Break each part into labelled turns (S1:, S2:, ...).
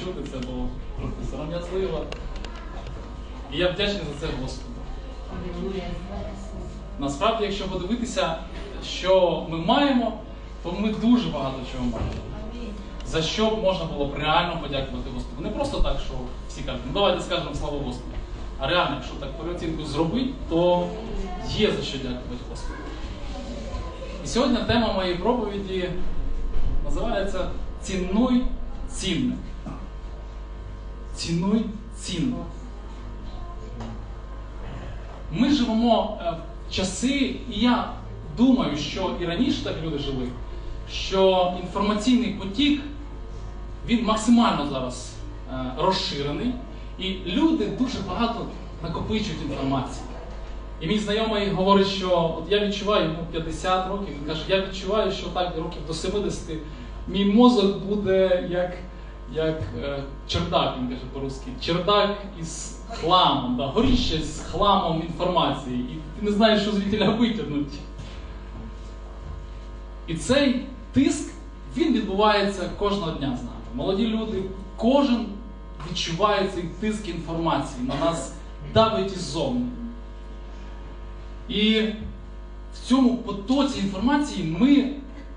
S1: чути, це було трохи сором'язливо. І я вдячний за це Господу. Насправді, якщо подивитися, що ми маємо, то ми дуже багато чого маємо. За що можна було б реально подякувати Господу. Не просто так, що всі кажуть, ну давайте скажемо слава Господу. А реально, якщо так переоцінку зробити, то є за що дякувати Господу. І сьогодні тема моєї проповіді називається Цінуй цінне. Цінуй цінне. Ми живемо е, в часи, і я думаю, що і раніше так люди жили, що інформаційний потік він максимально зараз е, розширений, і люди дуже багато накопичують інформації. І мій знайомий говорить, що от я відчуваю йому 50 років, він каже, я відчуваю, що так років до 70 мій мозок буде як, як е, чердак, він каже по-русски. Чердак із хламом, да, горіще з хламом інформації. І ти не знаєш, що звідтіля витягнути. І цей тиск він відбувається кожного дня з нами. Молоді люди, кожен відчуває цей тиск інформації. На нас давить іззовні. І в цьому потоці інформації ми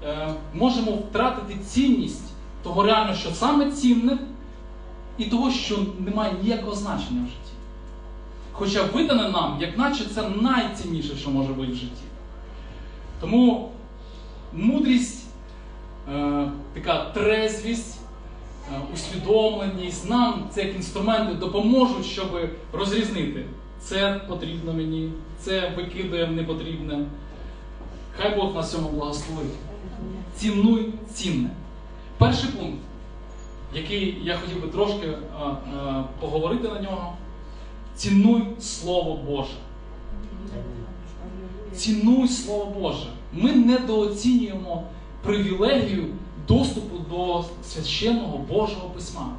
S1: е, можемо втратити цінність того реально, що саме цінне, і того, що не має ніякого значення в житті. Хоча видане нам, як наче це найцінніше, що може бути в житті. Тому мудрість, е, така трезвість, е, усвідомленість нам це як інструменти допоможуть, щоб розрізнити. Це потрібно мені, це викидує непотрібне. Хай Бог нас цьому благословить. Цінуй цінне. Перший пункт, який я хотів би трошки а, а, поговорити на нього. Цінуй Слово Боже. Цінуй Слово Боже. Ми недооцінюємо привілегію доступу до священного Божого письма.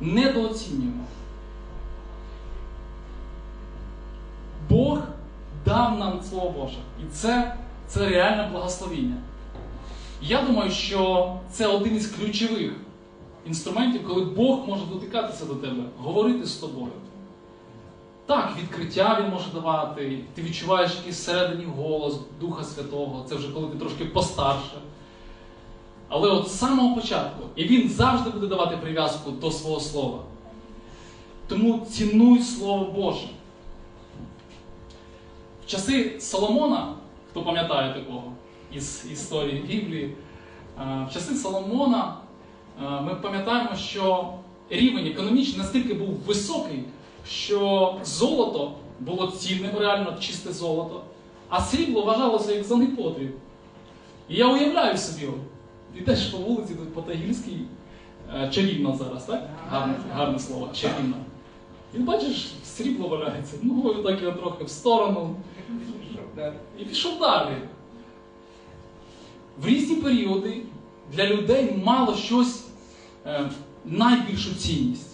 S1: Недооцінюємо. Бог дав нам Слово Боже. І це, це реальне благословіння. Я думаю, що це один із ключових інструментів, коли Бог може дотикатися до тебе, говорити з тобою. Так, відкриття він може давати, ти відчуваєш якийсь всередині голос Духа Святого, це вже коли ти трошки постарше. Але от з самого початку, і він завжди буде давати прив'язку до свого слова. Тому цінуй Слово Боже. В часи Соломона, хто пам'ятає такого із історії Біблії, е, в часи Соломона е, ми пам'ятаємо, що рівень економічний настільки був високий, що золото було цінним, реально чисте золото, а срібло вважалося як за непотріб. І я уявляю собі, йдеш по вулиці, тут по Тагільській, е, чарівно зараз, так? Гарне, гарне слово, чарівно. І бачиш, срібло валяється, ну так його трохи в сторону. І пішов далі. В різні періоди для людей мало щось е, найбільшу цінність.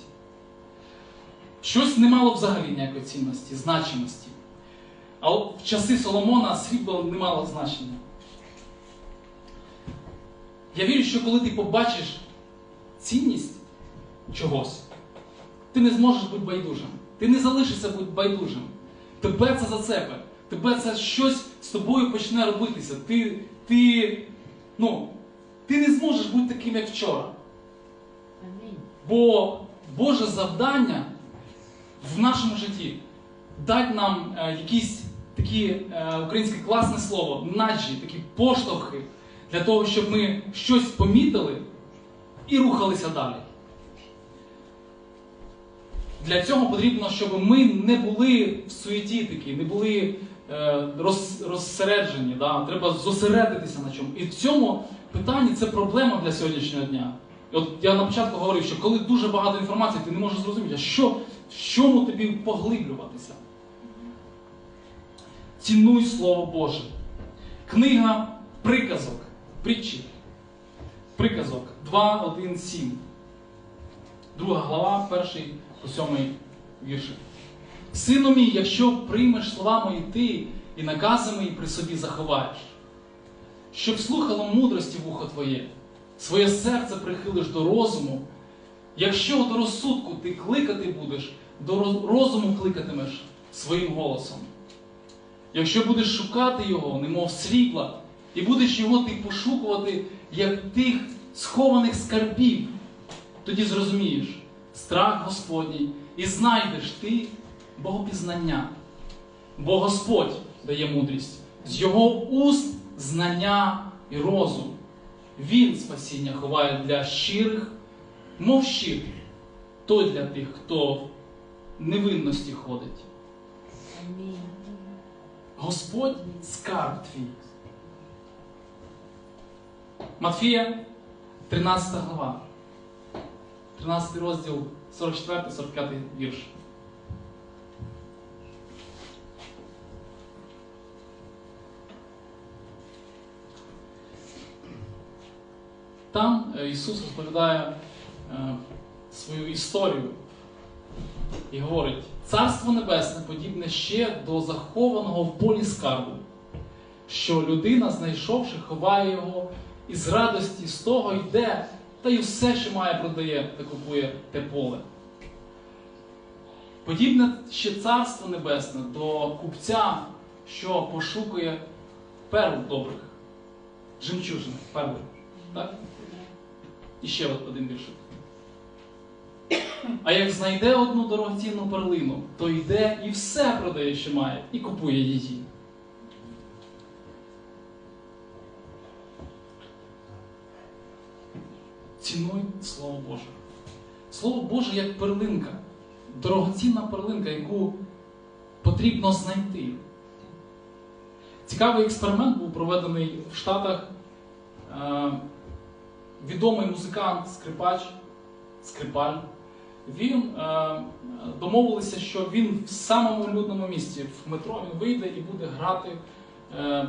S1: Щось не мало взагалі ніякої цінності, значимості. А от в часи Соломона срібло не мало значення. Я вірю, що коли ти побачиш цінність чогось, ти не зможеш бути байдужим. Ти не залишишся бути байдужим. Тебе це зацепе. Тебе це щось з тобою почне робитися. Ти, ти, ну, ти не зможеш бути таким, як вчора. Бо Боже завдання в нашому житті дати нам е, якісь такі е, українське класне слово, наджі, такі поштовхи для того, щоб ми щось помітили і рухалися далі. Для цього потрібно, щоб ми не були в суеті такі, не були роз, розсереджені. Да? Треба зосередитися на чому. І в цьому питанні це проблема для сьогоднішнього дня. І От я на початку говорив, що коли дуже багато інформації, ти не можеш зрозуміти, а що, в чому тобі поглиблюватися. Цінуй Слово Боже. Книга приказок, притчі. Приказок 2, 1, 7. Друга глава, перший по сьомий вірші. Сину мій, якщо приймеш слова мої ти і накази мої при собі заховаєш, щоб слухало мудрості вухо твоє, своє серце прихилиш до розуму Якщо до розсудку ти кликати будеш, до розуму кликатимеш своїм голосом. Якщо будеш шукати його, немов світла, і будеш його ти пошукувати, як тих схованих скарбів, тоді зрозумієш страх Господній і знайдеш ти богопізнання. Бо Господь дає мудрість, з його уст знання і розум. Він спасіння ховає для щирих, мов щит, то для тих, хто в невинності ходить. Господь скарб твій. Матфія, 13 глава. 13 розділ, 44-45 вірш. Там е, Ісус розповідає е, свою історію і говорить: Царство Небесне подібне ще до захованого в полі скарбу, що людина, знайшовши, ховає його і з радості з того йде, та й все, що має, продає та купує те поле. Подібне ще царство небесне до купця, що пошукує перл добрих, жемчужних перл. Так? І ще один віршик. А як знайде одну дорогоцінну перлину, то йде і все продає, що має, і купує її. Цінуй Слово Боже. Слово Боже як перлинка, дорогоцінна перлинка, яку потрібно знайти. Цікавий експеримент був проведений в Штатах. Відомий музикант, скрипач, скрипаль. Він е, домовилися, що він в самому людному місці в метро він вийде і буде грати е,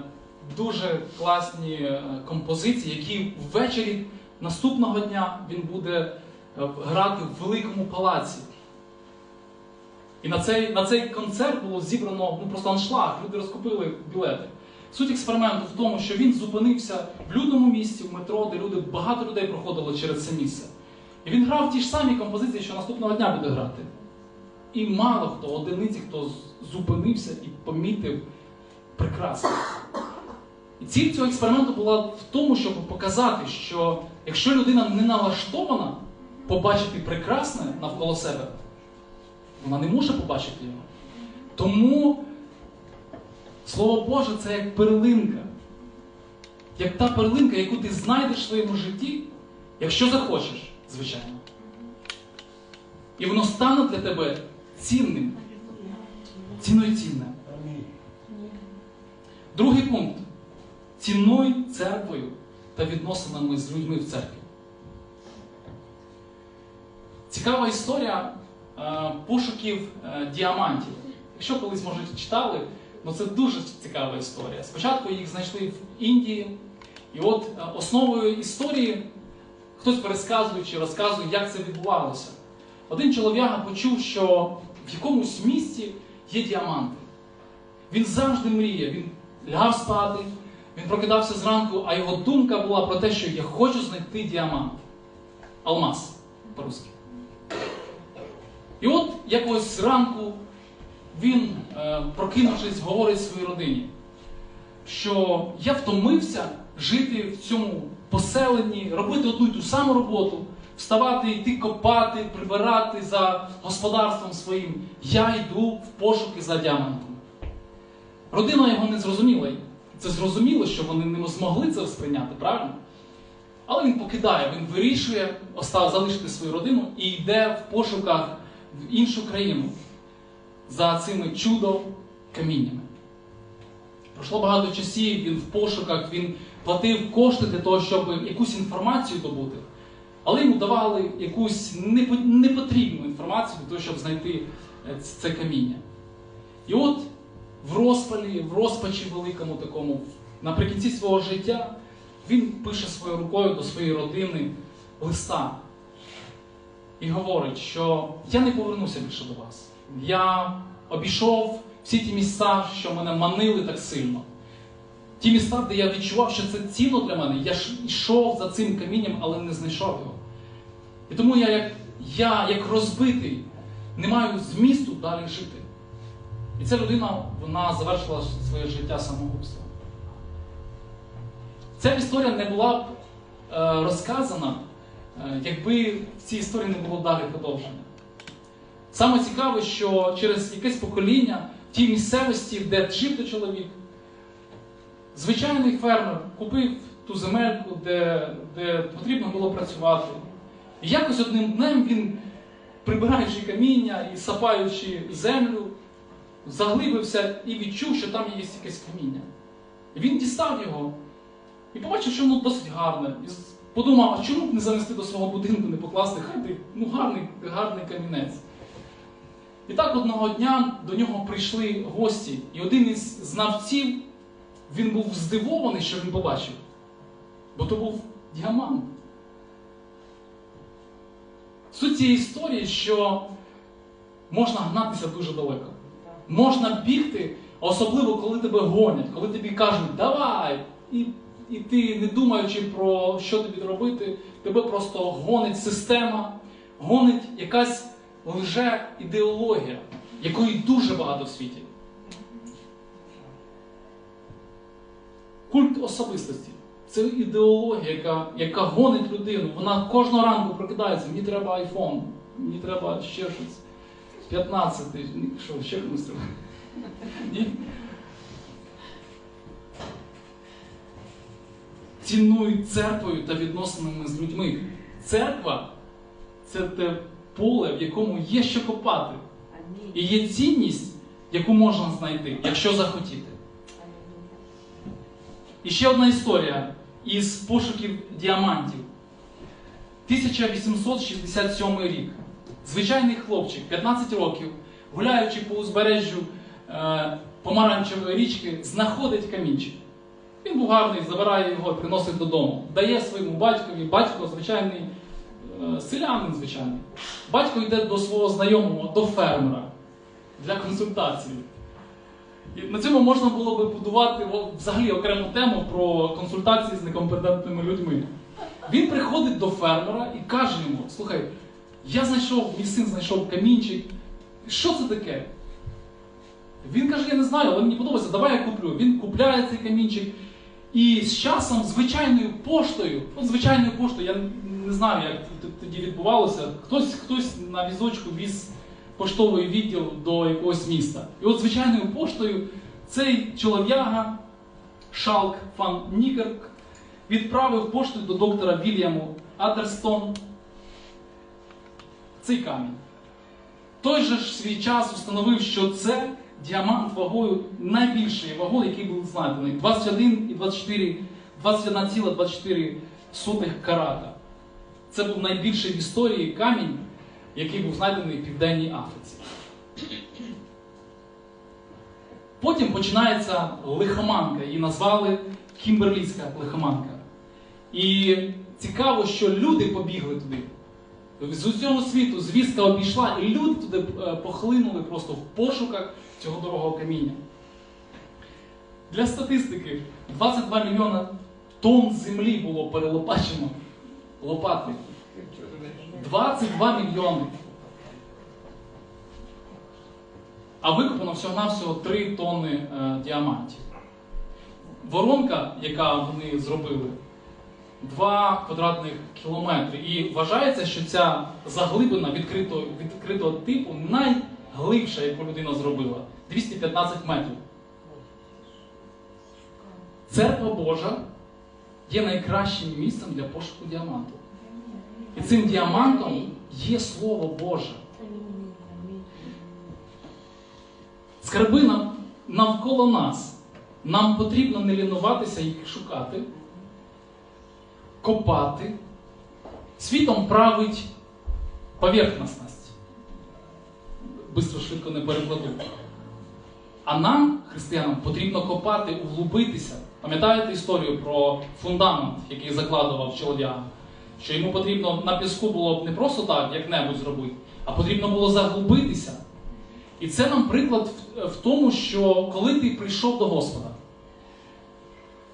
S1: дуже класні е, композиції, які ввечері наступного дня він буде е, грати в великому палаці. І на цей, на цей концерт було зібрано ну, просто аншлаг, люди розкупили білети. Суть експерименту в тому, що він зупинився в людному місці, в метро, де люди, багато людей проходило через це місце. І він грав ті ж самі композиції, що наступного дня буде грати. І мало хто, одиниці, хто зупинився і помітив прекрасно. І ціль цього експерименту була в тому, щоб показати, що якщо людина не налаштована побачити прекрасне навколо себе, вона не може побачити його. Тому Слово Боже це як перлинка. Як та перлинка, яку ти знайдеш в своєму житті, якщо захочеш, звичайно. І воно стане для тебе цінним. Ціною цінне. Другий пункт. Цінуй церквою та відносинами з людьми в церкві. Цікава історія е, пошуків е, діамантів. Якщо колись, може, читали, ну це дуже цікава історія. Спочатку їх знайшли в Індії, і от е, основою історії хтось пересказує чи розказує, як це відбувалося. Один чолов'яга почув, що в якомусь місті є діаманти. Він завжди мріє, він лягав спати, він прокидався зранку, а його думка була про те, що я хочу знайти діамант. Алмаз по-русски. І от якось зранку він, е, прокинувшись, говорить своїй родині, що я втомився жити в цьому поселенні, робити одну й ту саму роботу, вставати, йти копати, прибирати за господарством своїм. Я йду в пошуки за діамантом. Родина його не зрозуміла. Це зрозуміло, що вони не змогли це сприйняти, правильно? Але він покидає, він вирішує залишити свою родину і йде в пошуках в іншу країну за цими чудо каміннями. Пройшло багато часів, він в пошуках, він платив кошти для того, щоб якусь інформацію добути. Але йому давали якусь непотрібну інформацію для того, щоб знайти е, це каміння. І от в розпалі, в розпачі великому такому, наприкінці свого життя, він пише своєю рукою до своєї родини листа і говорить, що я не повернуся більше до вас. Я обійшов всі ті місця, що мене манили так сильно. Ті міста, де я відчував, що це цінно для мене, я йшов за цим камінням, але не знайшов його. І тому я, як, я, як розбитий, не маю змісту далі жити. І ця людина вона завершила своє життя самогубством. Ця історія не була б е, розказана, е, якби в цій історії не було далі продовження. Саме цікаве, що через якесь покоління в тій місцевості, де жив той чоловік, звичайний фермер купив ту земельку, де, де потрібно було працювати. І якось одним днем він, прибираючи каміння і сапаючи землю, заглибився і відчув, що там є якесь каміння. Він дістав його і побачив, що воно досить гарне. І подумав, а чому б не занести до свого будинку, не покласти, хай ти, ну гарний, гарний камінець. І так одного дня до нього прийшли гості, і один із знавців, він був здивований, що він побачив. Бо то був діамант. Суть цієї історії, що можна гнатися дуже далеко. Можна бігти, особливо коли тебе гонять, коли тобі кажуть, давай! І, і ти, не думаючи про що тобі робити, тебе просто гонить система, гонить якась лже ідеологія, якої дуже багато в світі. Культ особистості. Це ідеологія, яка, яка гонить людину. Вона кожного ранку прокидається, мені треба айфон, мені треба ще щось. 15, ні, що, ще комусь треба. Ні? Цінують церквою та відносинами з людьми. Церква це те поле, в якому є що копати. І є цінність, яку можна знайти, якщо захотіти. І ще одна історія із пошуків діамантів. 1867 рік. Звичайний хлопчик, 15 років, гуляючи по узбережжю е, Помаранчевої річки, знаходить камінчик. Він був гарний, забирає його, приносить додому. Дає своєму батькові. Батько звичайний селянин, звичайний. Батько йде до свого знайомого, до фермера для консультації. І на цьому можна було би будувати взагалі окрему тему про консультації з некомпетентними людьми. Він приходить до фермера і каже йому: слухай, я знайшов, мій син знайшов камінчик. Що це таке? Він каже, я не знаю, але мені подобається, давай я куплю. Він купляє цей камінчик. І з часом звичайною поштою, от звичайною поштою, я не знаю, як тоді відбувалося. Хтось, хтось на візочку віз поштовий відділ до якогось міста. І от звичайною поштою цей чолов'яга Шалк фан Нікерк відправив пошту до доктора Вільяму Адерстон цей камінь. Той же ж свій час установив, що це діамант вагою найбільшої вагою, який був знайдений 21 і 24, 21,24 сотих карата. Це був найбільший в історії камінь, який був знайдений в Південній Африці. Потім починається лихоманка, її назвали Кімберлійська лихоманка. І цікаво, що люди побігли туди. З усього світу звістка обійшла, і люди туди е, похлинули просто в пошуках цього дорогого каміння. Для статистики 22 мільйона тонн землі було перелопачено лопати. 22 мільйони. А викопано всього-навсього 3 тонни е, діамантів. Воронка, яка вони зробили, 2 квадратних кілометри. І вважається, що ця заглибина відкритого, відкритого типу найглибша, яку людина зробила 215 метрів. Церква Божа є найкращим місцем для пошуку діаманту. І цим діамантом є Слово Боже. Скарби навколо нас. Нам потрібно не лінуватися їх шукати, копати. Світом править поверхностність. Бистро швидко не перекладу. А нам, християнам, потрібно копати, углубитися. Пам'ятаєте історію про фундамент, який закладував чолов'яга? Що йому потрібно на піску було б не просто так, як-небудь зробити, а потрібно було заглубитися. І це нам приклад в, в тому, що коли ти прийшов до Господа,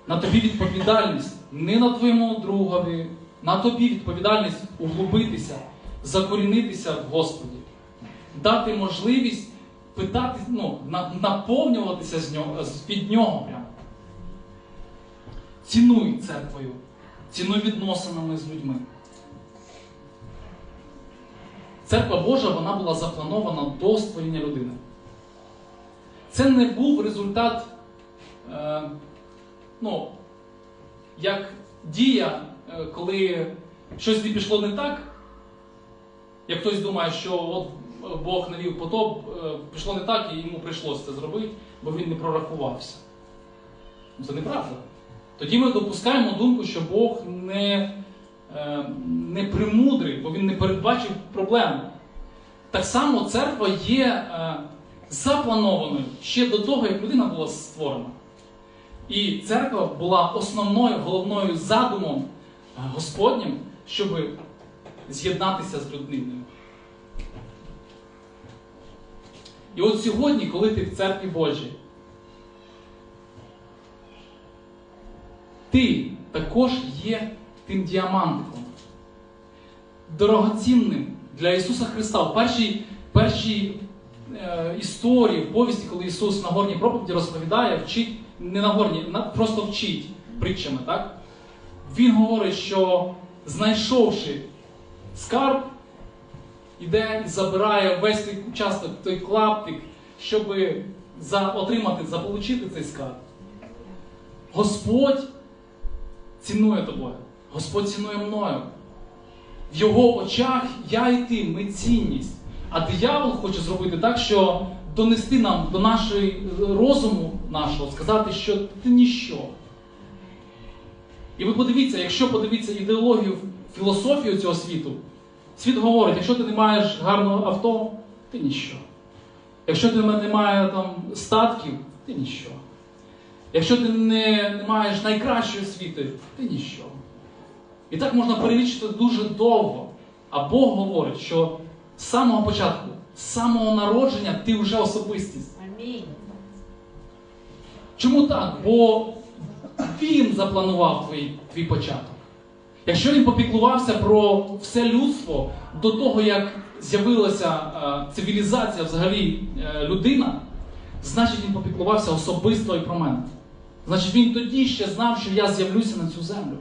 S1: на тобі відповідальність не на твоєму другові, на тобі відповідальність углубитися, закорінитися в Господі, дати можливість питати, ну, на- наповнюватися з нього, з- нього прямо. Цінуй церквою, цінуй відносинами з людьми. Церква Божа вона була запланована до створіння людини. Це не був результат, е, ну, як дія, е, коли щось не пішло не так. Як хтось думає, що от Бог навів потоп, е, пішло не так, і йому прийшлося це зробити, бо він не прорахувався. Це неправда. Тоді ми допускаємо думку, що Бог не, е, не примудрий, бо він не передбачив проблему. Так само церква є е, запланованою ще до того, як людина була створена. І церква була основною, головною задумом е, Господнім, щоб з'єднатися з людиною. І от сьогодні, коли ти в церкві Божій, ти також є тим діамантиком, дорогоцінним для Ісуса Христа. В першій, першій е, історії, в повісті, коли Ісус на горній проповіді розповідає, вчить, не на горній, просто вчить притчами, так? Він говорить, що знайшовши скарб, іде і забирає весь той участок, той клаптик, щоб отримати, заполучити цей скарб. Господь цінує тобою. Господь цінує мною. В його очах я і ти, ми цінність. А диявол хоче зробити так, що донести нам до нашої розуму нашого, сказати, що ти ніщо. І ви подивіться, якщо подивитися ідеологію, філософію цього світу, світ говорить, якщо ти не маєш гарного авто, ти ніщо. Якщо ти не маєш там статків, ти ніщо. Якщо ти не, не маєш найкращої освіти, ти ніщо. І так можна перелічити дуже довго. А Бог говорить, що з самого початку, з самого народження ти вже особистість.
S2: Амінь.
S1: Чому так? Бо Він запланував твій, твій початок. Якщо він попіклувався про все людство до того, як з'явилася е, цивілізація, взагалі е, людина, значить він попіклувався особисто і про мене. Значить, він тоді ще знав, що я з'явлюся на цю землю.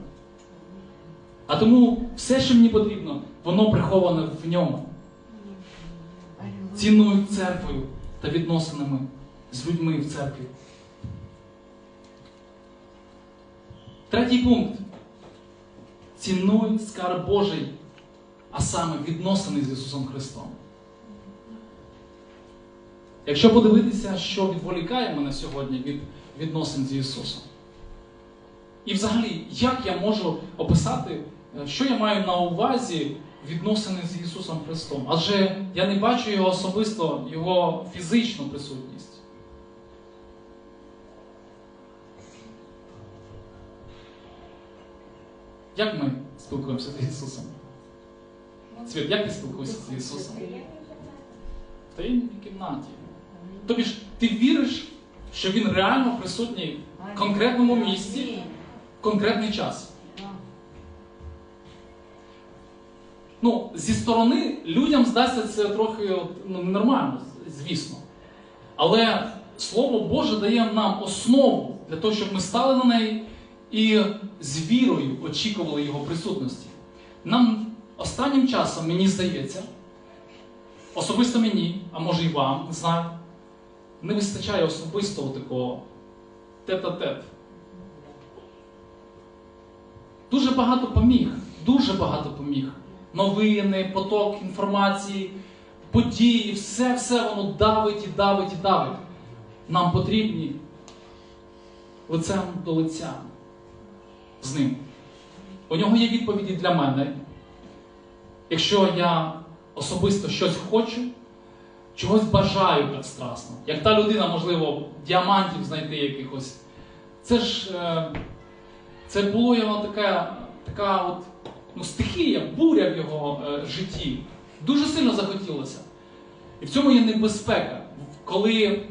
S1: А тому все, що мені потрібно, воно приховане в ньому. Цінною церквою та відносинами з людьми в церкві. Третій пункт. Цінуй скарб Божий, а саме відносини з Ісусом Христом. Якщо подивитися, що відволікає мене сьогодні від відносин з Ісусом. І взагалі, як я можу описати, е, що я маю на увазі відносини з Ісусом Христом? Адже я не бачу Його особисто, Його фізичну присутність. Як ми спілкуємося з Ісусом? Світ, як ти спілкуєшся з Ісусом? В таємній кімнаті. Тобі ж ти віриш, що Він реально присутній в конкретному місці, в конкретний час. Ну, зі сторони людям здасться це трохи ну, нормально, звісно. Але Слово Боже дає нам основу для того, щоб ми стали на неї і з вірою очікували Його присутності. Нам останнім часом, мені здається, особисто мені, а може і вам, не знаю, не вистачає особистого такого тет-а-тет. Дуже багато поміг, дуже багато поміг. Новини, поток інформації, події, все-все воно давить і давить і давить. Нам потрібні лицем до лиця з ним. У нього є відповіді для мене. Якщо я особисто щось хочу, чогось бажаю так страсно, як та людина, можливо, діамантів знайти якихось. Це ж е, це було його така, така от, ну, стихія, буря в його е, житті. Дуже сильно захотілося. І в цьому є небезпека, коли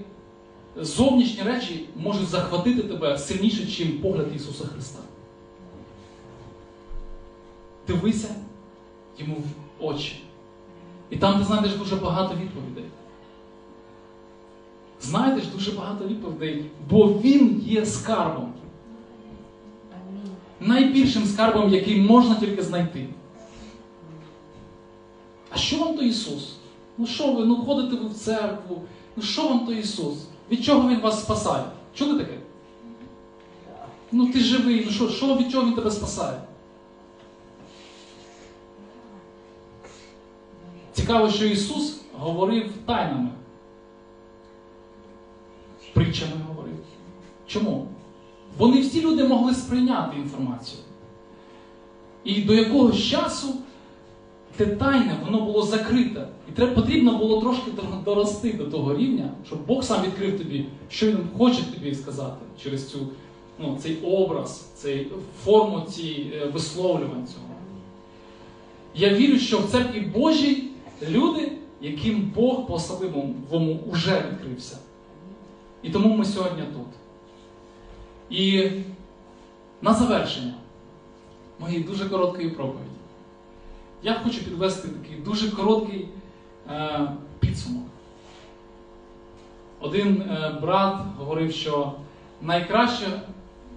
S1: зовнішні речі можуть захватити тебе сильніше, ніж погляд Ісуса Христа. Дивися йому в очі. там ти знайдеш дуже багато відповідей. Знайдеш дуже багато відповідей, бо він є скарбом. Найбільшим скарбом, який можна тільки знайти. А що вам то Ісус? Ну що ви? Ну ходите ви в церкву? Ну що вам то Ісус? Від чого Він вас спасає? Чули таке? Ну ти живий, ну що, що від чого він тебе спасає? Цікаво, що Ісус говорив тайнами. Притчами говорив. Чому? Бо не всі люди могли сприйняти інформацію. І до якогось часу те тайне, воно було закрите. І треба, потрібно було трошки дорости до того рівня, щоб Бог сам відкрив тобі, що він хоче тобі сказати через цю, ну, цей образ, цей форму ці е, висловлювань цього. Я вірю, що в церкві Божій люди, яким Бог по особливому вже відкрився. І тому ми сьогодні тут. І на завершення моєї дуже короткої проповіді. Я хочу підвести такий дуже короткий е, підсумок. Один е, брат говорив, що найкраще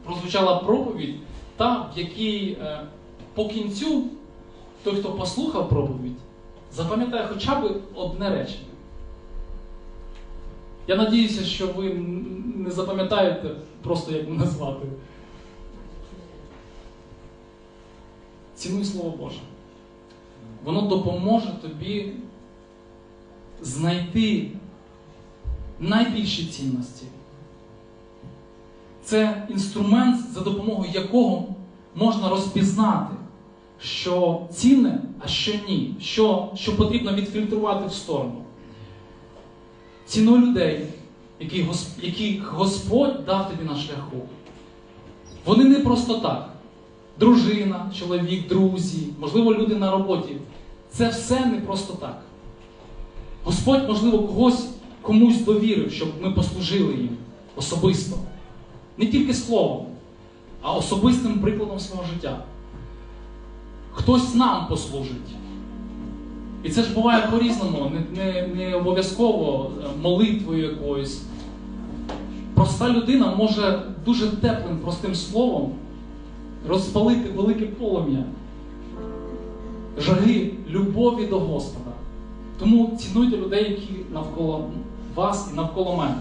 S1: прозвучала проповідь, та, в якій е, по кінцю той, хто послухав проповідь, запам'ятає хоча б одне речення. Я надіюся, що ви не запам'ятаєте просто як мене звати. Цінуй Слово Боже. Воно допоможе тобі знайти найбільші цінності. Це інструмент, за допомогою якого можна розпізнати, що цінне, а що ні, що, що потрібно відфільтрувати в сторону. Цінуй людей, яких Господь дав тобі на шляху. Вони не просто так. Дружина, чоловік, друзі, можливо, люди на роботі. Це все не просто так. Господь, можливо, когось комусь довірив, щоб ми послужили їм особисто. Не тільки словом, а особистим прикладом свого життя. Хтось нам послужить. І це ж буває по-різному, не, не, не обов'язково молитвою якоюсь. Проста людина може дуже теплим, простим словом розпалити велике полум'я, жаги любові до Господа. Тому цінуйте людей, які навколо вас і навколо мене.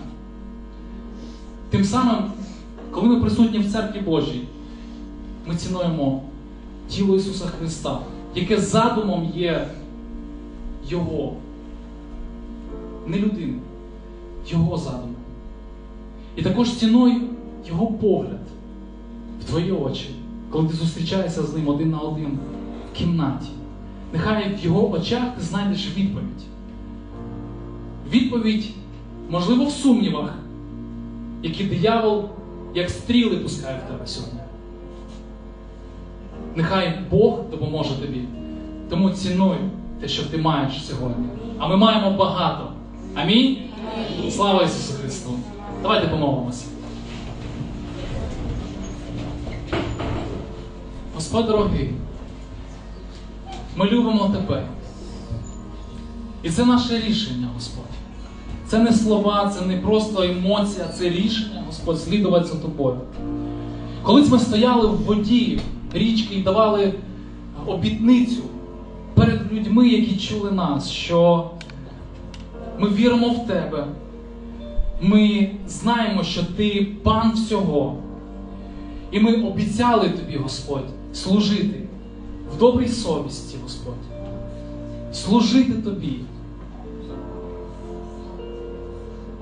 S1: Тим самим, коли ми присутні в церкві Божій, ми цінуємо тіло Ісуса Христа, яке задумом є Його, не людини, Його задумом. І також цінуй Його погляд в твої очі, коли ти зустрічаєшся з ним один на один в кімнаті. Нехай в його очах ти знайдеш відповідь. Відповідь, можливо, в сумнівах, які диявол, як стріли пускає в тебе сьогодні. Нехай Бог допоможе тобі. Тому цінуй те, що ти маєш сьогодні. А ми маємо багато. Амінь. Слава Ісусу Христу! Давайте помолимося. Господь дорогий, ми любимо Тебе. І це наше рішення, Господь. Це не слова, це не просто емоція, це рішення, Господь, слідувати за тобою. Колись ми стояли в воді річки і давали обітницю перед людьми, які чули нас, що ми віримо в Тебе. Ми знаємо, що Ти пан всього. І ми обіцяли тобі, Господь, служити в добрій совісті, Господь. Служити тобі.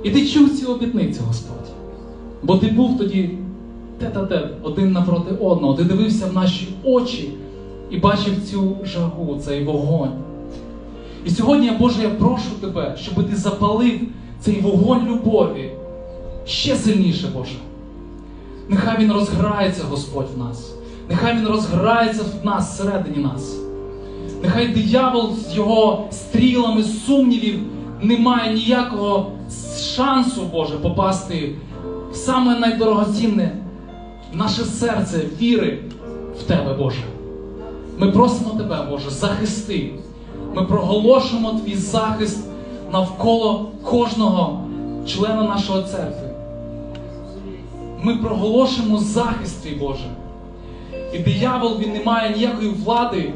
S1: І ти чув ці обітниці, Господь. Бо ти був тоді тет-а-тет, один напроти одного. Ти дивився в наші очі і бачив цю жагу, цей вогонь. І сьогодні, Боже, я прошу тебе, щоб ти запалив цей вогонь любові ще сильніше, Боже. Нехай він розграється, Господь, в нас. Нехай він розграється в нас всередині нас. Нехай диявол з його стрілами, сумнівів не має ніякого шансу, Боже, попасти в саме найдорогоцінне наше серце віри в Тебе, Боже. Ми просимо Тебе, Боже, захисти, Ми проголошуємо твій захист навколо кожного члена нашої церкви. Ми проголошуємо захист твій Боже. І диявол він не має ніякої влади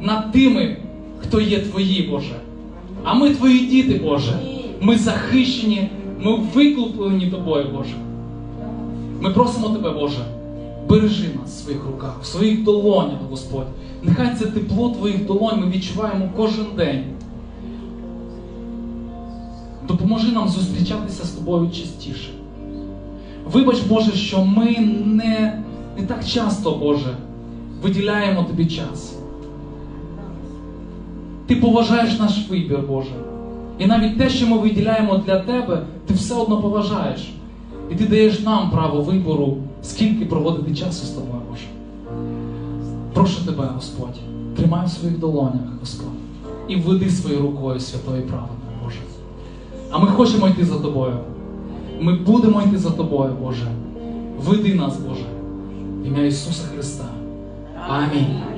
S1: над тими, хто є твої, Боже. А ми твої діти, Боже. Ми захищені, ми викуплені тобою, Боже. Ми просимо тебе, Боже, бережи нас в своїх руках, в своїх долонях, Господь. Нехай це тепло твоїх долонь ми відчуваємо кожен день. Допоможи нам зустрічатися з тобою частіше. Вибач, Боже, що ми не, не так часто, Боже, виділяємо тобі час. Ти поважаєш наш вибір, Боже. І навіть те, що ми виділяємо для тебе, ти все одно поважаєш. І ти даєш нам право вибору, скільки проводити часу з тобою, Боже. Прошу тебе, Господь, тримай в своїх долонях, Господь, і веди своєю рукою святою правди, Боже. А ми хочемо йти за тобою. Ми будемо йти за тобою, Боже. Веди нас, Боже. В ім'я Ісуса Христа. Амінь.